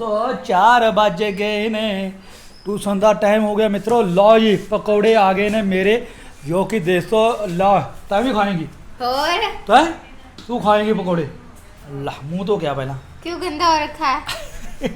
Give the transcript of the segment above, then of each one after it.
ਤੋ 4 ਵੱਜ ਗਏ ਨੇ। ਟੂਸ਼ਨ ਦਾ ਟਾਈਮ ਹੋ ਗਿਆ ਮਿੱਤਰੋ। ਲਓ ਜੀ ਪਕੌੜੇ ਆ ਗਏ ਨੇ ਮੇਰੇ। ਜੋ ਕਿ ਦੇਸੋ ਲਾ ਤਾਂ ਵੀ ਖਾਏਗੀ? ਹੋਰ? ਤੈ? ਤੂੰ ਖਾਏਗੀ ਪਕੌੜੇ? ਲਾ ਮੂੰਹ ਤੋਂ ਕਿਆ ਪਹਿਲਾਂ। ਕਿਉਂ ਗੰਦਾ ਹੋ ਰੱਖਾ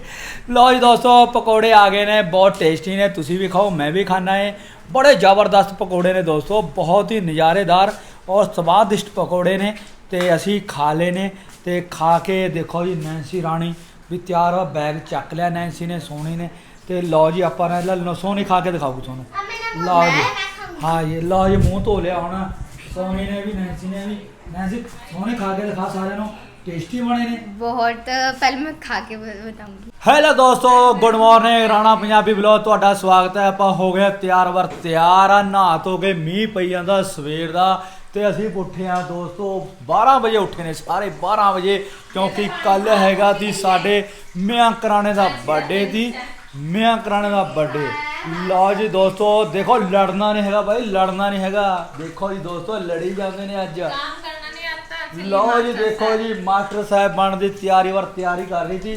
ਲਓ ਜੀ ਦੋਸਤੋ ਪਕੌੜੇ ਆ ਗਏ ਨੇ ਬਹੁਤ ਟੇਸਟੀ ਨੇ। ਤੁਸੀਂ ਵੀ ਖਾਓ ਮੈਂ ਵੀ ਖਾਣਾ ਹੈ ਬੜੇ ਜ਼ਬਰਦਸਤ ਪਕੌੜੇ ਨੇ ਦੋਸਤੋ ਬਹੁਤ ਹੀ ਨਜ਼ਾਰੇਦਾਰ ਔਰ ਸਵਾਦਿਸ਼ਟ ਪਕੌੜੇ ਨੇ ਤੇ ਅਸੀਂ ਖਾ ਲਏ ਨੇ ਤੇ ਖਾ ਕੇ ਦੇਖੋ ਜੀ ਨੈਂਸੀ ਰਾਣੀ ਵੀ ਤਿਆਰ ਵਾ ਬੈਗ ਚੱਕ ਲਿਆ ਨੈਂਸੀ ਨੇ ਸੋਹਣੀ ਨੇ ਤੇ ਲਓ ਜੀ ਆਪਾਂ ਨੇ ਲੈ ਸੋਹਣੀ ਖਾ ਕੇ ਦਿਖਾਉਗੀ ਤੁਹਾਨੂੰ। ਲਓ ਜੀ। ਹਾਂ ਜੀ ਲਓ ਜੀ ਮੂੰਹ ਧੋ ਲਿਆ ਹੁਣ। ਸੋਹਣੀ ਨੇ ਵੀ ਨੈਂਸੀ ਨੇ ਵੀ। ਨੈਂਸੀ ਸੋਹਣੀ ਖਾ ਕੇ ਦਿਖਾ ਸਾਰਿਆਂ ਨੂੰ। ਟੇਸਟੀ ਬਣੇ ਨੇ। ਬਹੁਤ ਪਹਿਲ ਮੈਂ ਖਾ ਕੇ ਬਤਾਉਂਗੀ ਹੈਲੋ ਦੋਸਤੋ good morning Rana Punjabi blog ਤੁਹਾਡਾ ਸਵਾਗਤ ਹੈ। ਆਪਾਂ ਹੋ ਗਏ ਤਿਆਰ ਵਰ ਤਿਆਰ ਆ ਨਹਾ ਧੋ ਕੇ ਮੀਂਹ ਪਈ ਜਾਂਦਾ ਸਵੇਰ ਦਾ। ਤੇ ਅਸੀਂ ਉੱਠੇ ਆ ਦੋਸਤੋ 12 ਵਜੇ ਉੱਠੇ ਨੇ ਸਾਰੇ 12 ਵਜੇ ਕਿਉਂਕਿ ਕੱਲ ਹੈਗਾ ਦੀ ਸਾਡੇ ਮਿਆਂ ਕਰਾਣੇ ਦਾ ਬਰਥਡੇ ਦੀ ਮਿਆਂ ਕਰਾਣੇ ਦਾ ਬਰਥਡੇ ਲਓ ਜੀ ਦੋਸਤੋ ਦੇਖੋ ਲੜਨਾ ਨਹੀਂ ਹੈਗਾ ਭਾਈ ਲੜਨਾ ਨਹੀਂ ਹੈਗਾ। ਦੇਖੋ ਜੀ ਦੋਸਤੋ ਲੜੀ ਜਾਂਦੇ ਨੇ ਅੱਜ। ਲਓ ਜੀ ਦੇਖੋ ਜੀ ਮਾਸਟਰ ਸਾਹਿਬ ਬਣ ਦੀ ਤਿਆਰੀ ਵਰ ਤਿਆਰੀ ਕਰ ਰਹੀ ਸੀ।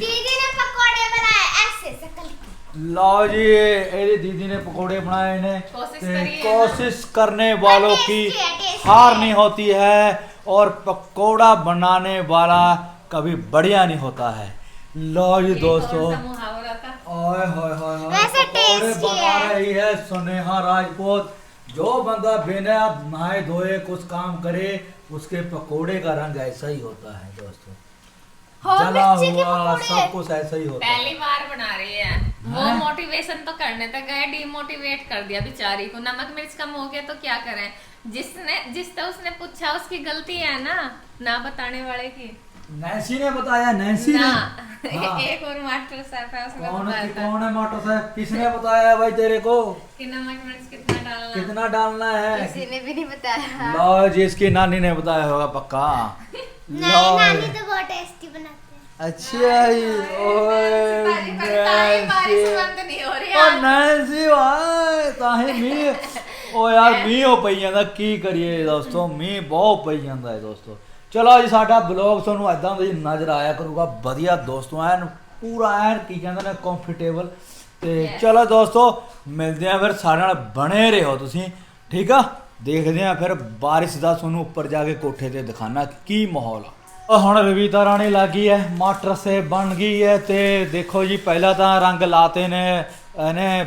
ਲਓ ਜੀ ਇਹਦੀ ਦੀਦੀ ਨੇ ਪਕੌੜੇ ਬਣਾਏ ਨੇ ਕੋਸ਼ਿਸ਼ ਕੋਸ਼ਿਸ਼ ਕਰਨੇ ਵਾਲੋ ਕੀ टेस्टी है, टेस्टी हार नहीं होती है और पकौड़ा बनाने वाला कभी बढ़िया नहीं होता है। लो जी दोस्तों। ओए होए होए वैसे tasty बना है। रही है सुनेहा राजपूत। जो बंदा बिना नहाए धोए कुछ काम करे उसके पकौड़े का रंग ऐसा ही होता है दोस्तों। हाँ, जला हुआ सब कुछ ऐसा ही होता है। पहली बार बना रही है। वो मोटिवेशन तो करने तक गए डिमोटिवेट कर दिया बेचारी को। नमक मिर्च कम हो गया तो क्या करें? जिसने जिससे उसने पूछा उसकी गलती है ना? ना बताने वाले की। नैसी ने बताया नैन्सी ना। ने। हाँ। एक और मास्टर साहब है उसने कौन बताया था। कौन है मोटर साहब? किसने बताया भाई तेरे को? कि नमक मिर्च कितना डालना? कितना डालना है? किसी ने भी नहीं बताया। लो जी इसकी नानी ने बताया होगा पक्का। नहीं नानी तो बहुत टेस्टी बनाते हैं। अच्छा ही ओए बंद नहीं हो रही ਓ ਯਾਰ ਮੀਂਹ ਹੋ ਪਈ ਜਾਂਦਾ ਕੀ ਕਰੀਏ ਦੋਸਤੋ? ਮੀਂਹ ਬਹੁਤ ਪਈ ਜਾਂਦਾ ਹੈ ਦੋਸਤੋ। ਚਲੋ ਜੀ ਸਾਡਾ ਬਲੌਗ ਤੁਹਾਨੂੰ ਐਦਾਂ ਦਾ ਹੀ ਨਜ਼ਰ ਆਇਆ ਕਰੂਗਾ ਵਧੀਆ ਦੋਸਤੋ ਐਨ ਪੂਰਾ ਐਨ ਕੀ ਕਹਿੰਦੇ ਨੇ ਕੰਫਰਟੇਬਲ ਤੇ. ਚਲੋ ਦੋਸਤੋ ਮਿਲਦੇ ਆ ਫਿਰ ਸਾਰੇ ਨਾਲ ਬਣੇ ਰਹੋ ਤੁਸੀਂ ਠੀਕ ਆ? ਦੇਖਦੇ ਆ ਫਿਰ ਬਾਰਿਸ਼ ਦਾ ਤੁਹਾਨੂੰ ਉੱਪਰ ਜਾ ਕੇ ਕੋਠੇ ਤੇ ਦਿਖਾਣਾ ਕੀ ਮਾਹੌਲ ਆ। ਉਹ ਹੁਣ ਰਵੀਤਾ ਰਾਣੀ ਲੱਗੀ ਹੈ ਮਾਟਰ ਸੇ ਬਣ ਗਈ ਹੈ ਤੇ ਦੇਖੋ ਜੀ ਪਹਿਲਾਂ ਤਾਂ ਰੰਗ ਲਾਤੇ ਨੇ ਇਹਨੇ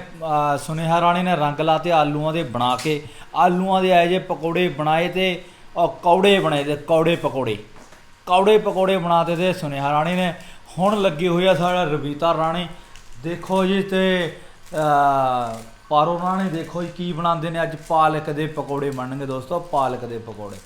ਸੁਨੇਹਾ ਰਾਣੀ ਨੇ ਰੰਗ ਲਾਤੇ ਆਲੂਆਂ ਦੇ ਬਣਾ ਕੇ। ਆਲੂਆਂ ਦੇ ਐ ਜੇ ਪਕੌੜੇ ਬਣਾਏ ਤੇ ਕੌੜੇ ਬਣੇ ਤੇ ਕੌੜੇ ਪਕੌੜੇ। ਕੌੜੇ ਪਕੌੜੇ ਬਣਾਤੇ ਤੇ ਸੁਨੇਹਾ ਰਾਣੀ ਨੇ। ਹੁਣ ਲੱਗੀ ਹੋਈ ਆ ਸਾਡਾ ਰਵੀਤਾ ਰਾਣੀ। ਦੇਖੋ ਜੀ ਤੇ ਪਾਰੋ ਰਾਣੀ, ਦੇਖੋ ਜੀ ਕੀ ਬਣਾਉਂਦੇ ਨੇ। ਅੱਜ ਪਾਲਕ ਦੇ ਪਕੌੜੇ ਬਣਨਗੇ ਦੋਸਤੋ, ਪਾਲਕ ਦੇ ਪਕੌੜੇ।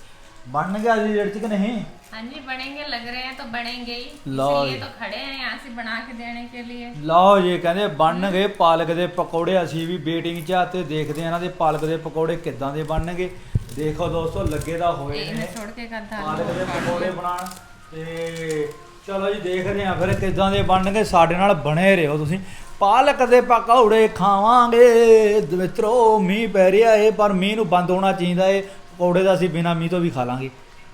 ਬਣਨਗੇ ਅੱਜ ਰੇਟ ਚ ਕਿ ਨਹੀਂ हाँ जी बनेंगे लग रहे हैं तो बनेंगे ही लो इसलिए जी। तो खड़े हैं यहाँ से बना के देने के लिए ਲਓ ਜੀ ਕਹਿੰਦੇ ਬਣਨਗੇ ਪਾਲਕ ਦੇ ਪਕੌੜੇ ਅਸੀਂ ਵੀ ਵੇਟਿੰਗ 'ਚ ਆ ਤੇ ਦੇਖਦੇ ਆ ਇਹਨਾਂ ਦੇ ਪਾਲਕ ਦੇ ਪਕੌੜੇ ਕਿੱਦਾਂ ਦੇ ਬਣਨਗੇ ਦੇਖੋ ਦੋਸਤੋ ਲੱਗੇ ਤਾਂ ਹੋਏ इन्हें ਨੇ छोड़ के गद्दा ਪਾਲਕ ਦੇ ਪਕੌੜੇ ਬਣਾਉਣ ਤੇ ਚਲੋ ਜੀ ਦੇਖਦੇ ਆ ਫਿਰ ਕਿੱਦਾਂ ਦੇ ਬਣਨਗੇ ਸਾਡੇ ਨਾਲ ਬਣੇ ਰਹੋ ਤੁਸੀਂ ਪਾਲਕ ਦੇ ਪਕੌੜੇ ਖਾਵਾਂਗੇ ਮਿੱਤਰੋ ਮੀਂਹ ਪੈ ਰਿਹਾ ਏ ਪਰ ਮੀਂਹ ਨੂੰ ਬੰਦ ਹੋਣਾ ਚਾਹੀਦਾ ਏ ਪਕੌੜੇ ਦਾ ਅਸੀਂ ਬਿਨਾ ਮੀਂਹ ਤੋਂ ਵੀ ਖਾ ਲਾਂਗੇ।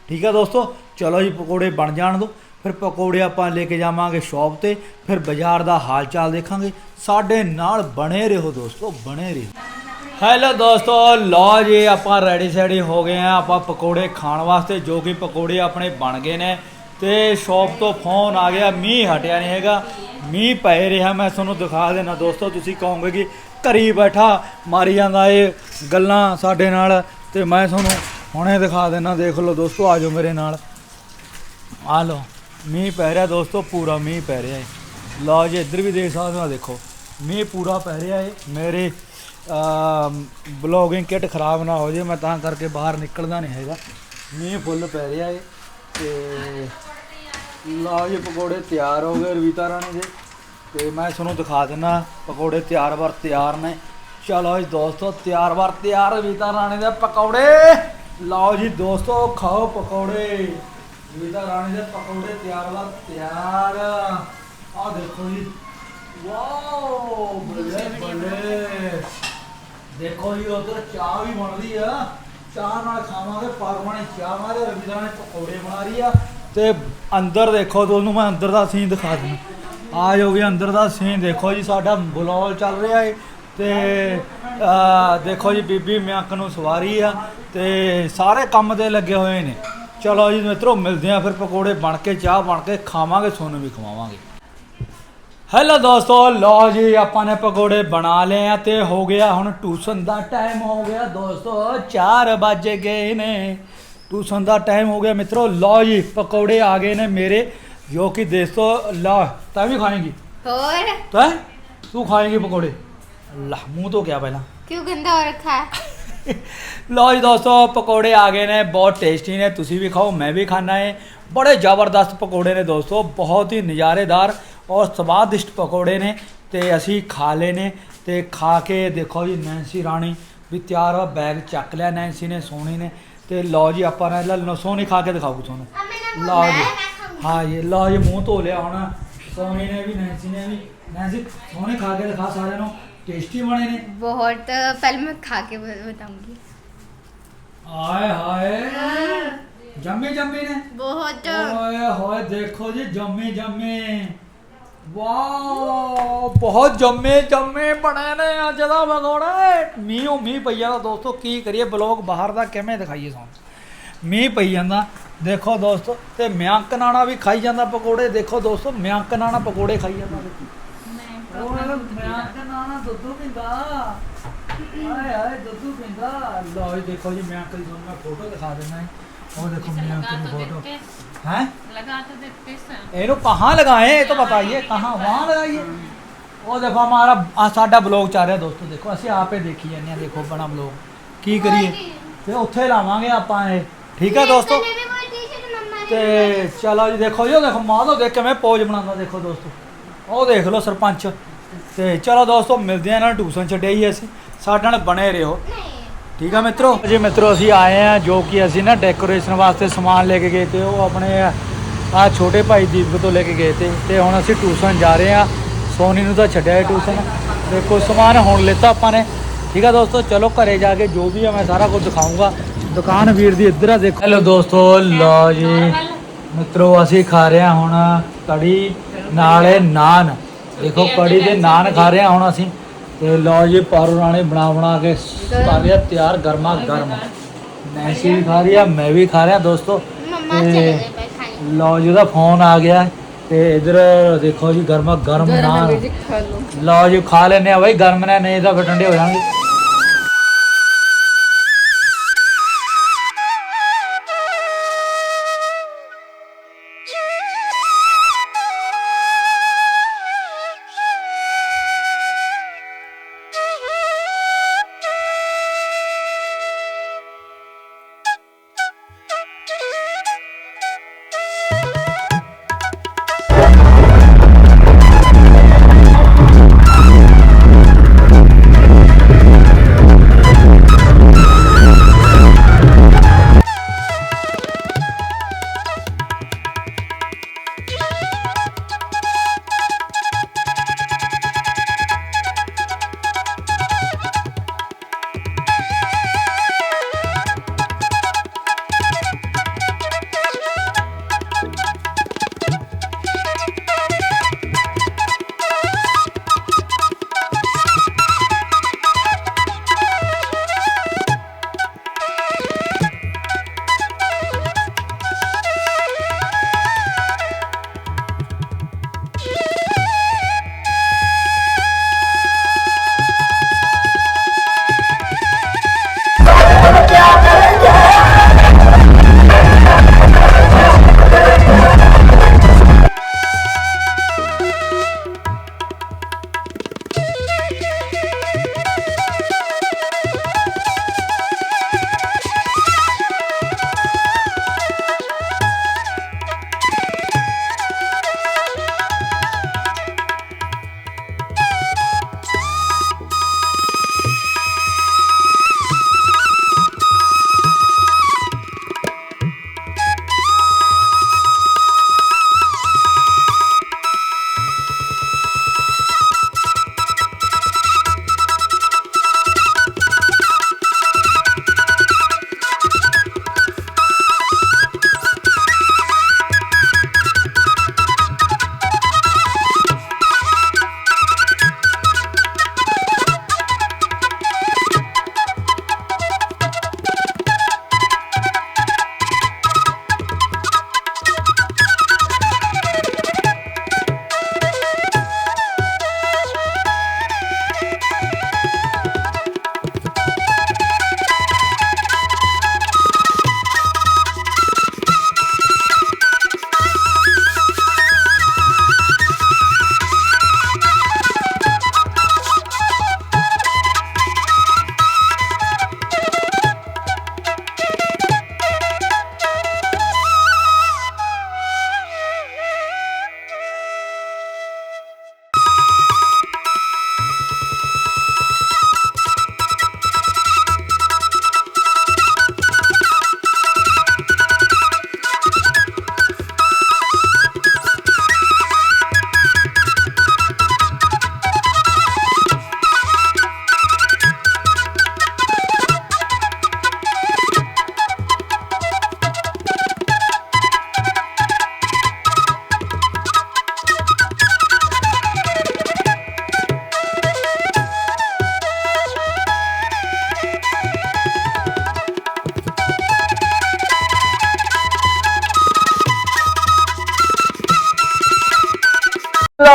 ਠੀਕ ਆ ਦੋਸਤੋ? ਚਲੋ ਜੀ, ਪਕੌੜੇ ਬਣ ਜਾਣ ਦੋ। ਫਿਰ ਪਕੌੜੇ ਆਪਾਂ ਲੈ ਕੇ ਜਾਵਾਂਗੇ ਸ਼ਾਪ ਤੇ। ਫਿਰ ਬਾਜ਼ਾਰ ਦਾ ਹਾਲ ਚਾਲ ਦੇਖਾਂਗੇ। ਸਾਡੇ ਨਾਲ ਬਣੇ ਰਹੋ ਦੋਸਤੋ, ਬਣੇ ਰਹੋ। ਹੈਲੋ ਦੋਸਤੋ, ਲਓ ਜੀ, ਆਪਾਂ ਰੈਡੀ ਸੈਡੀ ਹੋ ਗਏ ਆ। ਆਪਾਂ ਪਕੌੜੇ ਖਾਣ ਵਾਸਤੇ, ਜੋ ਕਿ ਪਕੌੜੇ ਆਪਣੇ ਬਣ ਗਏ ਨੇ। ਤੇ ਸ਼ਾਪ ਤੋਂ ਫੋਨ ਆ ਗਿਆ, ਮੀਂਹ ਹਟਿਆ ਨਹੀਂ ਹੈਗਾ। ਮੀਂਹ ਪੈ ਰਿਹਾ, ਮੈਂ ਤੁਹਾਨੂੰ ਦਿਖਾ ਦੇਣਾ ਦੋਸਤੋ। ਤੁਸੀਂ ਕਹੋਗੇ ਕਿ ਘਰੀ ਬੈਠਾ ਮਾਰੀ ਜਾਂਦਾ ਇਹ ਗੱਲਾਂ ਸਾਡੇ ਨਾਲ। ਤੇ ਮੈਂ ਤੁਹਾਨੂੰ ਹੁਣੇ ਦਿਖਾ ਦੇਣਾ ਦੇਖ ਲਓ ਦੋਸਤੋ ਆਜੋ ਮੇਰੇ ਨਾਲ। ਆ ਲਓ, ਮੀਂਹ ਪੈ ਰਿਹਾ ਦੋਸਤੋ, ਪੂਰਾ ਮੀਂਹ ਪੈ ਰਿਹਾ ਹੈ ਲਓ ਜੀ, ਇੱਧਰ ਵੀ ਦੇਖ ਸਕਦੇ ਹੋ ਦੇਖੋ, ਮੀਂਹ ਪੂਰਾ ਪੈ ਰਿਹਾ ਹੈ ਮੇਰੇ ਬਲੌਗਿੰਗ ਕਿਟ ਖਰਾਬ ਨਾ ਹੋ ਜੇ, ਮੈਂ ਤਾਂ ਕਰਕੇ ਬਾਹਰ ਨਿਕਲਦਾ ਨਹੀਂ ਹੈਗਾ। ਮੀਂਹ ਫੁੱਲ ਪੈ ਰਿਹਾ ਹੈ ਤੇ ਲਓ ਜੀ, ਪਕੌੜੇ ਤਿਆਰ ਹੋ ਗਏ ਰਵੀਤਾ ਰਾਣੀ ਦੇ। ਤੇ ਮੈਂ ਤੁਹਾਨੂੰ ਦਿਖਾ ਦਿੰਨਾ, ਪਕੌੜੇ ਤਿਆਰ ਵਰ ਤਿਆਰ ਨੇ। ਚਲੋ ਜੀ ਦੋਸਤੋ, ਤਿਆਰ ਵਰ ਤਿਆਰ ਰਵੀਤਾ ਰਾਣੀ ਦੇ ਪਕੌੜੇ। ਲਓ ਜੀ ਦੋਸਤੋ, ਖਾਓ ਪਕੌੜੇ। ਰਵੀਤਾ ਰਾਣੀ ਦੇ ਪਕੌੜੇ ਤਿਆਰ ਵਰ ਤਿਆਰ। ਆਹ ਦੇਖੋ ਜੀ। ਵਾਓ ਬੱਲੇ ਬੱਲੇ ਦੇਖੋ ਜੀ, ਉਧਰ ਚਾਹ ਵੀ ਬਣਦੀ ਆ। ਚਾਹ ਨਾਲ ਖਾਵਾਂਗੇ ਪਰਮਾਣੀ ਚਾਹ ਨਾਲ। ਰਵਿੰਦਰਾ ਨੇ ਪਕੌੜੇ ਬਣਾ ਰਹੀ ਆ। ਤੇ ਅੰਦਰ ਦੇਖੋ, ਤੁਹਾਨੂੰ ਮੈਂ ਅੰਦਰ ਦਾ ਸੀਨ ਦਿਖਾ ਦਿੰਦਾ। ਆ ਜੋ ਅੰਦਰ ਦਾ ਸੀਨ ਦੇਖੋ ਜੀ, ਸਾਡਾ ਬਲੌਲ ਚੱਲ ਰਿਹਾ ਏ। ਤੇ ਦੇਖੋ ਜੀ ਬੀਬੀ ਮਿਆਂਕ ਨੂੰ ਸਵਾਰੀ ਆ ਤੇ ਸਾਰੇ ਕੰਮ ਤੇ ਲੱਗੇ ਹੋਏ ਨੇ। ਚਲੋ ਜੀ ਮਿੱਤਰੋ ਮਿਲਦੇ ਆ ਫਿਰ ਪਕੌੜੇ ਬਣ ਕੇ ਚਾਹ ਬਣ ਕੇ ਖਾਵਾਂਗੇ ਤੁਹਾਨੂੰ ਵੀ ਖਵਾਵਾਂਗੇ। ਹੈਲੋ ਦੋਸਤੋ ਲਓ ਜੀ ਆਪਾਂ ਨੇ ਪਕੌੜੇ ਬਣਾ ਲਏ ਆ ਤੇ ਹੋ ਗਿਆ ਹੁਣ ਟਿਊਸ਼ਨ ਦਾ ਟਾਈਮ ਹੋ ਗਿਆ। ਦੋਸਤੋ 4 ਵੱਜ ਗਏ ਨੇ। ਟਿਊਸ਼ਨ ਦਾ ਟਾਈਮ ਹੋ ਗਿਆ ਮਿੱਤਰੋ ਲਓ ਜੀ ਪਕੌੜੇ ਆ ਗਏ ਨੇ ਮੇਰੇ। ਜੋ ਕਿ ਦੋਸਤੋ ਲਾ ਤੈਂ ਵੀ ਖਾਏਂਗੀ? और ਤੈਂ? ਤੂੰ ਖਾਏਂਗੀ ਪਕੌੜੇ? ਅੱਲਾਹ ਮੂੰਹ ਤੋਂ ਗਿਆ ਪਹਿਲਾਂ। ਕਿਉਂ ਗੰਦਾ ਹੋ ਰੱਖਾ ਹੈ? ਲੋ ਜੀ ਦੋਸਤੋ ਪਕੌੜੇ ਆ ਗਏ ਨੇ ਬਹੁਤ ਟੇਸਟੀ ਨੇ ਤੁਸੀਂ ਵੀ ਖਾਓ ਮੈਂ ਵੀ ਖਾਣਾ ਹੈ ਬੜੇ ਜ਼ਬਰਦਸਤ ਪਕੌੜੇ ਨੇ ਦੋਸਤੋ ਬਹੁਤ ਹੀ ਨਜ਼ਾਰੇਦਾਰ ਔਰ ਸਵਾਦਿਸ਼ਟ ਪਕੌੜੇ ਨੇ ਤੇ ਅਸੀਂ ਖਾ ਲਏ ਨੇ ਤੇ ਖਾ ਕੇ ਦੇਖੋ ਜੀ ਨੈਂਸੀ ਰਾਣੀ ਵੀ ਤਿਆਰ ਆ ਬੈਗ ਚੱਕ ਲਿਆ ਨੈਂਸੀ ਨੇ ਸੋਹਣੀ ਨੇ ਤੇ ਲਓ ਜੀ ਆਪਾਂ ਨੇ ਲੋ ਸੋਹਣੀ ਖਾ ਕੇ ਦਿਖਾਉ ਤੁਹਾਨੂੰ। ਲਓ ਜੀ। ਹਾਂ ਜੀ ਲਓ ਜੀ ਮੂੰਹ ਧੋ ਲਿਆ ਹੁਣ। ਸੋਹਣੀ ਨੇ ਵੀ ਨੈਂਸੀ ਨੇ ਵੀ। ਨੈਂਸੀ ਸੋਹਣੀ ਖਾ ਕੇ ਦਿਖਾ ਸਾਰਿਆਂ ਨੂੰ। ਟੇਸਟੀ ਬਣੇ ਨੇ। ਬਹੁਤ ਪਹਿਲੇ ਮੈਂ ਖਾ ਕੇ ਬਤਾਉਂਗੀ। ਆਏ ਹਾਏ। ਜੰਮੇ ਜੰਮੇ ਨੇ। ਬਹੁਤ। ਓਏ ਹੋਏ ਦੇਖੋ ਜੀ ਜੰਮੇ ਜੰਮੇ। ਵਾਓ ਬਹੁਤ ਜੰਮੇ ਜੰਮੇ ਬਣੇ ਨੇ ਅੱਜ ਦਾ ਵਗੋੜਾ ਮੀਂਹ ਓ ਮੀਂਹ ਪਈ ਜਾਂਦਾ। ਦੋਸਤੋ ਕੀ ਕਰੀਏ? ਬਲੌਗ ਬਾਹਰ ਦਾ ਕਿਵੇਂ ਦਿਖਾਈਏ ਤੁਹਾਨੂੰ? ਮੀਂਹ ਪਈ ਜਾਂਦਾ। ਦੇਖੋ ਦੋਸਤੋ ਤੇ ਮਿਆਂਕ ਨਾਣਾ ਵੀ ਖਾਈ ਜਾਂਦਾ ਪਕੌੜੇ। ਦੇਖੋ ਦੋਸਤੋ ਮਿਆਂਕ ਨਾਣਾ ਪਕੌੜੇ ਖਾਈ ਜਾਂਦਾ। ਓਏ ਮਿਆਂਕ ਨਾਣਾ ਦੁੱਧੂ ਪੀਂਦਾ ਆਏ ਹਾਏ ਦੁੱਧੂ ਪੀਂਦਾ ਲਓ ਜੀ ਦੇਖੋ ਜੀ ਮਿਆਂਕ ਦੀ ਤੁਹਾਨੂੰ ਮੈਂ ਫੋਟੋ ਦਿਖਾ ਦਿੰਦਾ ਹਾਂ। ਉਹ ਦੇਖੋ इसे मियाँ लगा की तो फोटो देखते हैं लगा तो देखते हैं ਇਹਨੂੰ ਕਹਾਂ ਲਗਾਏ ਇਹ ਤਾਂ बताइए कहाँ वहाँ लगाइए ਉਹ ਦੇਖੋ ਹਮਾਰਾ ਆ ਸਾਡਾ ਬਲੌਗ ਚੱਲ ਰਿਹਾ ਦੋਸਤੋ ਦੇਖੋ ਅਸੀਂ ਆਪੇ ਦੇਖੀ ਜਾਂਦੇ ਆ ਦੇਖੋ ਬਣਾ ਬਲੌਗ ਕੀ ਕਰੀਏ ਤੇ ਉੱਥੇ ਲਾਵਾਂਗੇ ਆਪਾਂ ਇਹ ਠੀਕ ਹੈ ਦੋਸਤੋ ਤੇ ਚਲੋ ਜੀ ਦੇਖੋ ਜੀ ਉਹ ਦੇਖੋ ਮਾਧੋ ਦੇਖ ਕਿਵੇਂ ਪੋਜ ਬਣਾਉਂਦਾ ਦੇਖੋ ਦੋਸਤੋ ਉਹ ਦੇਖ ਲਓ ਸਰਪੰਚ। ਤੇ ਚਲੋ ਦੋਸਤੋ ਮਿਲਦੇ ਆ ਨਾਲ ਟਿਊਸ਼ਨ ਛੱਡਿਆ ਹੀ ਅਸੀਂ। ਸਾਡੇ ਨਾਲ ਬਣੇ ਰਹੋ। ਠੀਕ ਆ ਮਿੱਤਰੋ? ਜੀ ਮਿੱਤਰੋ ਅਸੀਂ ਆਏ ਆ ਜੋ ਕਿ ਅਸੀਂ ਨਾ ਡੈਕੋਰੇਸ਼ਨ ਵਾਸਤੇ ਸਮਾਨ ਲੈ ਕੇ ਗਏ ਤੇ ਉਹ ਆਪਣੇ ਆ ਛੋਟੇ ਭਾਈ ਦੀਪਕ ਤੋਂ ਲੈ ਕੇ ਗਏ ਤੇ। ਤੇ ਹੁਣ ਅਸੀਂ ਟਿਊਸ਼ਨ ਜਾ ਰਹੇ ਆ ਸੋਨੀ ਨੂੰ ਤਾਂ ਛੱਡਿਆ ਹੈ ਟਿਊਸ਼ਨ। ਦੇਖੋ ਸਮਾਨ ਹੁਣ ਲਿੱਤਾ ਆਪਾਂ ਨੇ। ਠੀਕ ਆ ਦੋਸਤੋ ਚਲੋ ਘਰੇ ਜਾ ਕੇ ਜੋ ਵੀ ਆ ਮੈਂ ਸਾਰਾ ਕੁਝ ਦਿਖਾਉਂਗਾ ਦੁਕਾਨ ਵੀਰ ਦੀ ਇੱਧਰ ਆ ਦੇਖੋ। ਹੈਲੋ ਦੋਸਤੋ ਲਓ ਜੀ। ਮਿੱਤਰੋ ਅਸੀਂ ਖਾ ਰਹੇ ਹਾਂ ਹੁਣ ਕੜੀ। ਨਾਲੇ ਨਾਨ। ਦੇਖੋ ਕੜੀ ਦੇ ਨਾਨ ਖਾ ਰਹੇ ਹਾਂ ਹੁਣ ਅਸੀਂ। ਤੇ ਲਓ ਜੀ ਪਾਰੂ ਰਾਣੀ ਬਣਾ ਬਣਾ ਕੇ ਸਾਰਿਆ ਤਿਆਰ ਗਰਮਾ ਗਰਮ। ਮੈਂ ਸੀ ਵੀ ਖਾ ਰਹੀ ਆ ਮੈਂ ਵੀ ਖਾ ਰਿਹਾ ਦੋਸਤੋ। ਤੇ ਲਓ ਜੀ ਦਾ ਫੋਨ ਆ ਗਿਆ। ਤੇ ਇਧਰ ਦੇਖੋ ਜੀ ਗਰਮਾ ਗਰਮ ਨਾਨ। ਲਓ। ਜੀ ਖਾ ਲੈਨੇ ਆ ਬਾਈ ਗਰਮ ਨਾ ਨਹੀਂ ਤਾਂ ਫਟੰਡੇ ਹੋ ਜਾਣਗੇ।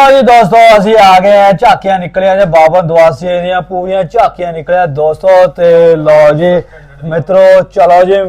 ਲਓ ਜੀ ਦੋਸਤੋ, ਅਸੀਂ ਆ ਗਏ ਆ ਝਾਕੀਆਂ ਨਿਕਲਿਆ ਜੇ ਬਾਬਾ ਦਵਾਸੀਏ ਦੀਆਂ ਪੂਰੀਆਂ ਝਾਕੀਆਂ ਨਿਕਲਿਆ। ਦੋਸਤੋ, ਤੇ ਲਓ ਜੀ, ਮਿੱਤਰੋ, ਚਲੋ ਜੀ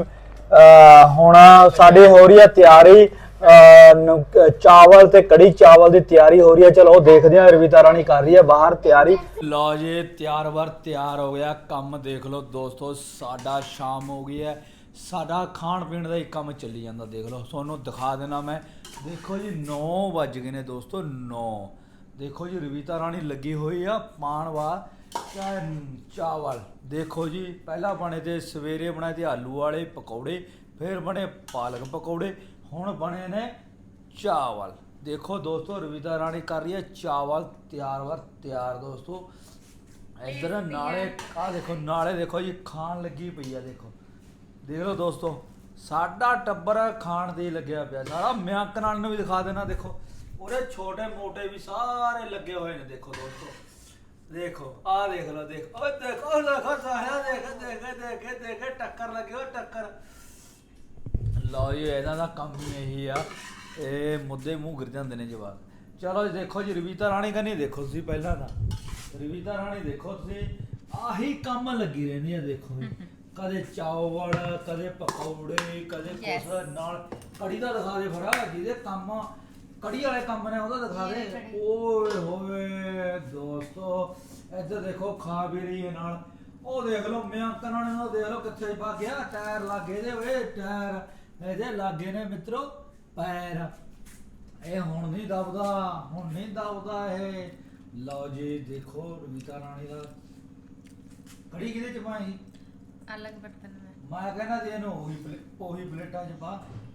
ਹੁਣ ਸਾਡੀ ਹੋ ਰਹੀ ਹੈ ਤਿਆਰੀ। ਅਹ, ਚਾਵਲ ਤੇ ਕੜੀ ਚਾਵਲ ਦੀ ਤਿਆਰੀ ਹੋ ਰਹੀ ਹੈ। ਚਲੋ, ਦੇਖਦੇ ਹਾਂ, ਰਵਿਤਾ ਰਾਣੀ ਕਰ ਰਹੀ ਹੈ ਬਾਹਰ ਤਿਆਰੀ। ਲਓ ਜੀ, ਤਿਆਰ ਵਰ ਤਿਆਰ ਹੋ ਗਿਆ। ਕੰਮ ਦੇਖ ਲਓ ਦੋਸਤੋ, ਸਾਡਾ ਸ਼ਾਮ ਹੋ ਗਈ ਹੈ। ਸਾਡਾ ਖਾਣ ਪੀਣ ਦਾ ਹੀ ਕੰਮ ਚੱਲੀ ਜਾਂਦਾ, ਦੇਖ ਲਓ। ਤੁਹਾਨੂੰ ਦਿਖਾ ਦੇਣਾ ਮੈਂ। ਦੇਖੋ ਜੀ 9 ਵੱਜ ਗਏ ਨੇ ਦੋਸਤੋ 9 ਦੇਖੋ ਜੀ, ਰਵੀਤਾ ਰਾਣੀ ਲੱਗੀ ਹੋਈ ਆ, ਪਾਣ ਵਾ ਚਾਵਲ ਦੇਖੋ ਜੀ, ਪਹਿਲਾਂ ਬਣੇ ਤੇ ਸਵੇਰੇ ਬਣਾਏ ਤੇ ਆਲੂ ਵਾਲੇ ਪਕੌੜੇ, ਫਿਰ ਬਣੇ ਪਾਲਕ ਪਕੌੜੇ, ਹੁਣ ਬਣੇ ਨੇ ਚਾਵਲ ਦੇਖੋ ਦੋਸਤੋ, ਰਵੀਤਾ ਰਾਣੀ ਕਰ ਰਹੀ ਹੈ ਚਾਵਲ ਤਿਆਰ ਵਰ, ਤਿਆਰ ਦੋਸਤੋ। ਇੱਧਰ ਨਾਲੇ ਆ ਦੇਖੋ, ਨਾਲੇ ਦੇਖੋ ਜੀ, ਖਾਣ ਲੱਗੀ ਪਈ ਆ, ਦੇਖੋ। ਦੇਖ ਲਓ ਦੋਸਤੋ, ਸਾਡਾ ਟੱਬਰ ਖਾਣ ਦੇ ਲੱਗਿਆ ਪਿਆ। ਸਾਰਾ ਮਿਆਂਕ ਨਾਲ ਨੂੰ ਵੀ ਦਿਖਾ ਦੇਣਾ, ਦੇਖੋ। ਉਹਦੇ ਛੋਟੇ ਮੋਟੇ ਵੀ ਸਾਰੇ ਲੱਗੇ ਹੋਏ ਨੇ, ਦੇਖੋ ਦੋਸਤੋ। ਦੇਖੋ ਆ ਦੇਖ ਲਓ, ਦੇਖ। ਓਏ, ਦੇਖੋ ਦੇਖੋ ਸਾਰਾ ਦੇਖ ਦੇਖ ਦੇਖ ਦੇਖ ਟੱਕਰ ਲੱਗੇ ਓ ਟੱਕਰ। ਲਓ ਜੀ, ਇਹਨਾਂ ਦਾ ਕੰਮ ਹੀ ਇਹੀ ਆ। ਇਹ ਮੁੱਦੇ ਮੂੰਹ ਗਿਰ ਜਾਂਦੇ ਨੇ ਜਵਾਬ ਚਲੋ ਜੀ, ਦੇਖੋ ਜੀ, ਰਵੀਤਾ ਰਾਣੀ ਕਾ ਨਹੀਂ ਦੇਖੋ ਤੁਸੀਂ ਪਹਿਲਾਂ ਤਾਂ। ਰਵੀਤਾ ਰਾਣੀ ਦੇਖੋ ਤੁਸੀਂ, ਆਹੀ ਕੰਮ ਲੱਗੀ ਰਹਿੰਦੀ ਆ, ਦੇਖੋ ਜੀ। ਕਦੇ ਚਾਵਲ ਕਦੇ ਪਕੌੜੇ ਕਦੇ Yes. ਕੁਛ ਨਾਲ ਕੜੀ ਦਾ ਦਿਖਾ ਦੇ ਫਰਾ ਜਿਹਦੇ ਕੰਮ ਕੜੀ ਵਾਲੇ ਕੰਮ ਨੇ ਉਹਦਾ ਦਿਖਾ ਦੇ। ਕੜੀ। ਓਏ ਹੋਏ ਦੋਸਤੋ ਇੱਧਰ ਦੇਖੋ ਖਾ ਵੀ ਰਹੀ ਹੈ ਨਾਲ। ਉਹ ਦੇਖ ਲਓ ਮੈਂ ਕਰਾਂ ਨੇ ਉਹ ਦੇਖ ਲਓ ਕਿੱਥੇ ਪਾ ਗਿਆ ਟਾਇਰ ਲੱਗੇ ਦੇ ਓਏ ਟਾਇਰ ਇਹਦੇ ਲੱਗੇ ਨੇ ਮਿੱਤਰੋ ਪੈਰ। ਇਹ ਹੁਣ ਨਹੀਂ ਦਬਦਾ ਹੁਣ ਨਹੀਂ ਦਬਦਾ ਇਹ। ਲਓ ਜੀ ਦੇਖੋ ਰਵੀਤਾ ਰਾਣੀ ਦਾ। ਕੜੀ ਕਿਹਦੇ ਚ ਪਾਈ? अलग बर्तन में ਮੈਂ ਕਹਿੰਦਾ ਜੀ ਇਹਨੂੰ ਉਹੀ ਪਲੇ- ਉਹੀ ਪਲੇਟਾਂ ਚ ਪਾ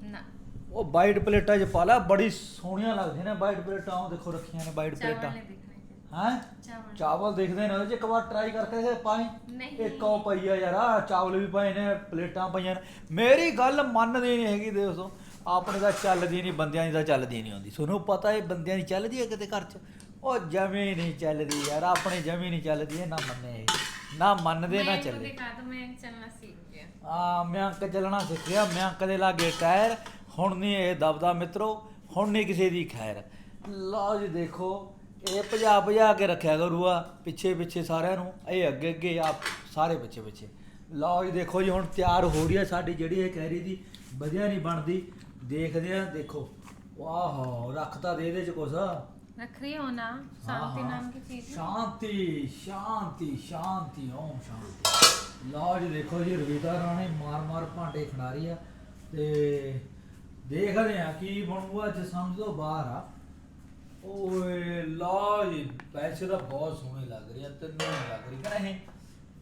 ना ਉਹ ਵਾਈਟ ਪਲੇਟਾਂ ਚ ਪਾ ਲਾ ਬੜੀ ਸੋਹਣੀਆਂ ਲੱਗਦੀਆਂ ਨੇ ਵਾਈਟ ਪਲੇਟਾਂ ਉਹ ਦੇਖੋ ਰੱਖੀਆਂ ਨੇ ਵਾਈਟ ਪਲੇਟਾਂ चावल नहीं दिख रहे ਹੈਂ चावल ਚਾਵਲ ਦੇਖਦੇ ਨੇ ਉਹਦੇ ਚ ਇੱਕ ਵਾਰ ਟਰਾਈ ਕਰਕੇ ਤੇ ਪਾਈ ਨਹੀਂ। ਇੱਕ ਉਹ ਪਈ ਆ ਯਾਰ ਆਹ ਚਾਵਲ ਵੀ ਪਏ ਨੇ ਪਲੇਟਾਂ ਪਈਆਂ ਨੇ ਮੇਰੀ ਗੱਲ ਮੰਨਦੀ ਨਹੀਂ ਹੈਗੀ ਦੋਸਤੋ ਆਪਣੇ ਤਾਂ ਚੱਲਦੀ ਨਹੀਂ ਬੰਦਿਆਂ ਦੀ ਤਾਂ ਚੱਲਦੀ ਨਹੀਂ ਹੁੰਦੀ ਤੁਹਾਨੂੰ ਪਤਾ ਇਹ ਬੰਦਿਆਂ ਦੀ ਚੱਲਦੀ ਹੈ ਕਿਤੇ ਘਰ 'ਚ ਉਹ ਜਮੀ ਨਹੀਂ ਚੱਲਦੀ ਯਾਰ ਆਪਣੇ ਜਮੀ ਨਹੀਂ ਚੱਲਦੀ ਇਹ ਨਾ ਮੰਨੇ ਇਹ ਨਾ ਮੰਨਦੇ ਨਾ ਚੱਲੇ। ਕਹਾ ਤਾਂ ਮੈਂ ਚੱਲਣਾ ਸੀਖ ਗਿਆ। ਆ ਮੈਂ ਅੰਕ ਚੱਲਣਾ ਸਿੱਖਿਆ ਮੈਂ ਅੰਕ ਦੇ ਲਾਗੇ ਟਾਇਰ। ਹੁਣ ਨਹੀਂ ਇਹ ਦਬਦਾ ਮਿੱਤਰੋ ਹੁਣ ਨਹੀਂ ਕਿਸੇ ਦੀ ਖੈਰ। ਲਓ ਜੀ ਦੇਖੋ ਇਹ ਭਜਾ ਭਜਾ ਕੇ ਰੱਖਿਆ ਕਰੂ ਆ ਪਿੱਛੇ ਪਿੱਛੇ ਸਾਰਿਆਂ ਨੂੰ। ਇਹ ਅੱਗੇ ਅੱਗੇ ਆਪ ਸਾਰੇ ਪਿੱਛੇ ਪਿੱਛੇ। ਲਓ ਜੀ ਦੇਖੋ ਜੀ ਹੁਣ ਤਿਆਰ ਹੋ ਰਹੀ ਹੈ ਸਾਡੀ ਜਿਹੜੀ ਇਹ ਕਹਿ ਦੀ। ਵਧੀਆ ਨਹੀਂ ਬਣਦੀ। ਦੇਖਦੇ ਆ ਦੇਖੋ। ਵਾਹ ਰੱਖਤਾ ਦੇ ਇਹਦੇ ਚ ਕੁਛ। रख रही हो ना शांति हाँ, नाम की चीज है। ਸ਼ਾਂਤੀ ਸ਼ਾਂਤੀ ਸ਼ਾਂਤੀ ਓਮ ਸ਼ਾਂਤੀ ਲਓ ਜੀ ਦੇਖੋ ਜੀ ਰਵੀਤਾ ਰਾਣੀ ਮਾਰ ਮਾਰ ਭਾਂਡੇ ਖਿਡਾ ਰਹੀ ਆ ਤੇ ਦੇਖਦੇ ਆ ਕੀ ਬਣੂਗਾ ਅੱਜ ਸਮਝ ਤੋਂ ਬਾਹਰ ਆ ਓਏ ਲਓ ਜੀ ਵੈਸੇ ਤਾਂ ਬਹੁਤ ਸੋਹਣੀ ਲੱਗ ਰਹੀ ਆ ਤੈਨੂੰ ਨਹੀਂ ਲੱਗ ਰਹੀ ਕਿ ਨਹੀਂ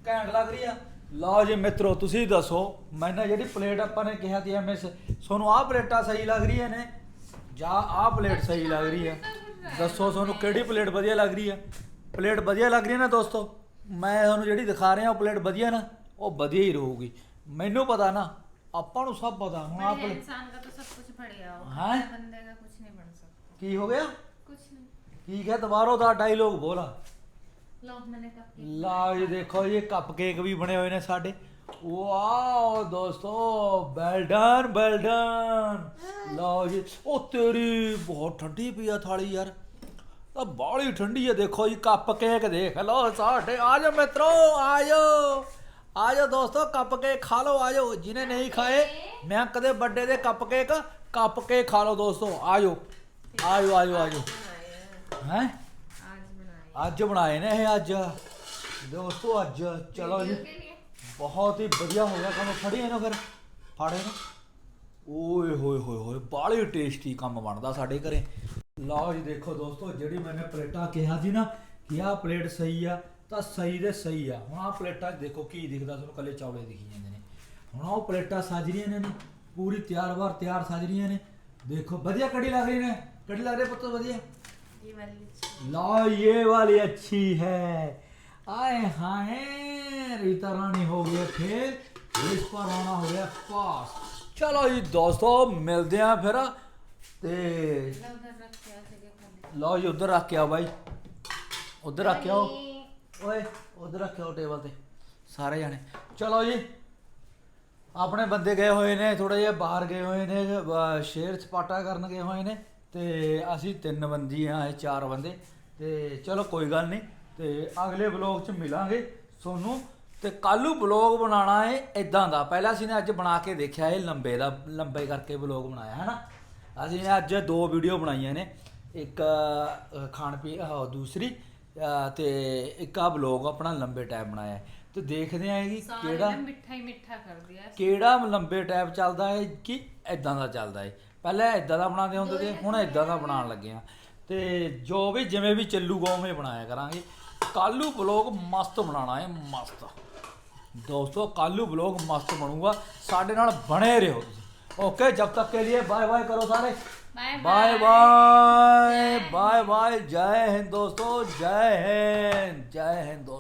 ਘੈਂਟ ਲੱਗ ਰਹੀ ਆ ਲਓ ਜੀ ਮਿੱਤਰੋ ਤੁਸੀਂ ਦੱਸੋ ਮੈਨੂੰ ਜਿਹੜੀ ਪਲੇਟ ਆਪਾਂ ਨੇ ਕਿਹਾ ਸੀ ਐਮਐਸ ਤੁਹਾਨੂੰ ਆਹ ਪਲੇਟਾਂ ਸਹੀ ਲੱਗ ਰਹੀਆਂ ਨੇ ਜਾਂ ਆਹ ਪਲੇਟ ਸਹੀ ਲੱਗ ਰਹੀ ਆ ਦੱਸੋ ਤੁਹਾਨੂੰ ਕਿਹੜੀ ਪਲੇਟ ਵਧੀਆ ਲੱਗ ਰਹੀ ਆ ਪਲੇਟ ਵਧੀਆ ਲੱਗ ਰਹੀ ਹੈ ਨਾ ਦੋਸਤੋ ਮੈਂ ਤੁਹਾਨੂੰ ਜਿਹੜੀ ਦਿਖਾ ਰਿਹਾ ਉਹ ਪਲੇਟ ਵਧੀਆ ਨਾ ਉਹ ਵਧੀਆ ਹੀ ਰਹੂਗੀ ਮੈਨੂੰ ਪਤਾ ਨਾ ਆਪਾਂ ਨੂੰ ਸਭ ਪਤਾ ਹੁਣ ਆਹ बढ़िया ਪਲੇਟ इंसान का तो सब कुछ बढ़िया हो हाँ? बढ़िया बंदे का कुछ नहीं बन सकता ਕੀ ਹੋ ਗਿਆ कुछ नहीं ਕੀ ਹੈ ਦੁਬਾਰਾ ਦਾ ਡਾਇਲੋਗ ਬੋਲਾ लो मैंने कब की ਲਓ ਜੀ ਦੇਖੋ ਜੀ ਕੱਪ ਕੇਕ ਵੀ ਬਣੇ ਹੋਏ ਨੇ ਸਾਡੇ ਵਾਓ ਦੋਸਤੋ ਵੈਲ ਡਨ ਲਓ ਜੀ ਉਹ ਤੇਰੀ ਬਹੁਤ ਠੰਡੀ ਪਈ ਆ ਥਾਲੀ ਯਾਰ। ਤਾਂ ਬਾਹਲੀ ਠੰਡੀ ਆ ਦੇਖੋ ਜੀ ਕੱਪ ਕੇਕ ਦੇਖ। ਲਓ ਸਾਡੇ ਆਜੋ ਮਿੱਤਰੋ ਆਜੋ। ਆਜੋ ਦੋਸਤੋ ਕੱਪ ਕੇਕ ਖਾ ਲਓ ਆਜੋ। ਜਿਨੇ ਨਹੀਂ ਖਾਏ ਮੈਂ ਕਦੇ ਵੱਡੇ ਦੇ ਕੱਪ ਕੇਕ ਕੱਪ ਕੇਕ ਖਾ ਲਓ ਦੋਸਤੋ। ਆਜੋ ਆਇਓ ਆਜੋ ਆਜੋ। ਹੈ? ਅੱਜ ਬਣਾਏ ਨੇ ਇਹ ਅੱਜ। ਦੋਸਤੋ ਅੱਜ ਚਲੋ ਜੀ। ਬਹੁਤ ਹੀ ਵਧੀਆ ਹੋ ਗਿਆ ਕੰਮ ਫੜੀ ਇਹਨੂੰ ਫਿਰ ਫੜ ਇਹਨੂੰ ਓਏ ਹੋਏ ਹੋਏ ਹੋਏ ਬਾਹਲੀ ਟੇਸਟੀ ਕੰਮ ਬਣਦਾ ਸਾਡੇ ਘਰੇ ਲਓ ਜੀ ਦੇਖੋ ਦੋਸਤੋ ਜਿਹੜੀ ਮੈਨੇ ਪਲੇਟਾਂ ਕਿਹਾ ਸੀ ਨਾ ਕਿ ਆਹ ਪਲੇਟ ਸਹੀ ਆ ਤਾਂ ਸਹੀ ਦੇ ਸਹੀ ਆ ਹੁਣ ਆਹ ਪਲੇਟਾਂ 'ਚ ਦੇਖੋ ਕੀ ਦਿਖਦਾ ਤੁਹਾਨੂੰ ਕੱਲੇ ਚੌਲੇ ਦਿਖੀ ਜਾਂਦੇ ਨੇ ਹੁਣ ਉਹ ਪਲੇਟਾਂ ਸਜ ਰਹੀਆਂ ਨੇ ਨਾ ਪੂਰੀ ਤਿਆਰ ਵਾਰ ਤਿਆਰ ਸਜ ਰਹੀਆਂ ਨੇ ਦੇਖੋ ਵਧੀਆ ਕੜੀ ਲੱਗ ਰਹੀ ਨੇ ਕੜੀ ਲੱਗ ਰਹੀ ਪੁੱਤ ਵਧੀਆ ये वाली अच्छी लो ये वाली अच्छी है आए हाय ਰੀਤਾ ਰਾਣੀ ਹੋ ਗਿਆ ਫੇਰ ਇਸ ਪਰ ਆਣਾ ਹੋ ਗਿਆ ਪਾਸ। ਚਲੋ ਜੀ ਦੋਸਤੋ, ਮਿਲਦੇ ਆ ਫਿਰ। ਤੇ ਲਓ ਜੀ, ਉਧਰ ਰੱਖ ਕੇ ਆਓ ਬਾਈ। ਉਧਰ ਰੱਖ ਕੇ ਆਓ। ਓਏ, ਉਧਰ ਰੱਖ ਕੇ ਆਓ ਟੇਬਲ ਤੇ। ਸਾਰੇ ਜਾਣੇ। ਚਲੋ ਜੀ, ਆਪਣੇ ਬੰਦੇ ਗਏ ਹੋਏ ਨੇ ਥੋੜਾ ਜਿਹਾ ਬਾਹਰ ਗਏ ਹੋਏ ਨੇ ਸ਼ੇਰ ਸਪਾਟਾ ਕਰਨ ਗਏ ਹੋਏ ਨੇ। ਤੇ ਅਸੀਂ ਤਿੰਨ ਬੰਦੀ ਆ ਇਹ ਚਾਰ ਬੰਦੇ। ਤੇ ਚਲੋ ਕੋਈ ਗੱਲ ਨਹੀਂ, ਤੇ ਅਗਲੇ ਵਲੌਗ 'ਚ ਮਿਲਾਂਗੇ। ਤੁਹਾਨੂੰ ਤੇ ਕੱਲੂ ਵਲੌਗ ਬਣਾਉਣਾ ਹੈ ਇਦਾਂ ਦਾ। ਪਹਿਲਾਂ ਅਸੀਂ ਨੇ ਅੱਜ ਬਣਾ ਕੇ ਦੇਖਿਆ ਇਹ ਲੰਬੇ ਦਾ ਲੰਬੇ ਕਰਕੇ ਵਲੌਗ ਬਣਾਇਆ ਹੈ ਨਾ ਅਸੀਂ ਨੇ ਅੱਜ ਦੋ ਵੀਡੀਓ ਬਣਾਈਆਂ ਨੇ। ਇੱਕ ਖਾਣ ਪੀ ਦੂਸਰੀ ਤੇ ਇੱਕ ਆ ਵਲੌਗ ਆਪਣਾ ਲੰਬੇ ਟਾਈਮ ਬਣਾਇਆ। ਤੇ ਦੇਖਦੇ ਆਂ ਕਿ ਕਿਹੜਾ ਨੇ ਮਿੱਠਾ ਹੀ ਮਿੱਠਾ ਕਰ ਦਿਆ ਕਿਹੜਾ ਲੰਬੇ ਟਾਈਪ ਚੱਲਦਾ ਹੈ ਕਿ ਇਦਾਂ ਦਾ ਚੱਲਦਾ ਹੈ ਪਹਿਲਾਂ ਇਦਾਂ ਦਾ ਬਣਾਉਂਦੇ ਹੁੰਦੇ ਤੇ ਹੁਣ ਇਦਾਂ ਦਾ ਬਣਾਉਣ ਲੱਗੇ ਆ। ਤੇ ਜੋ ਵੀ ਜਿਵੇਂ ਵੀ ਚੱਲੂਗਾ ਉਵੇਂ ਬਣਾਇਆ ਕਰਾਂਗੇ। ਕਾਲੂ ਬਲੌਗ ਮਸਤ ਬਣਾਉਣਾ ਹੈ ਮਸਤ। दोस्तों कालू ब्लॉग मस्त बनूंगा साढ़े नाल बने रहो ओके जब तक के लिए बाय बाय करो सारे बाय बाय बाय बाय जय हिंद दोस्तों जय हिंद जय हिंद दोस्तों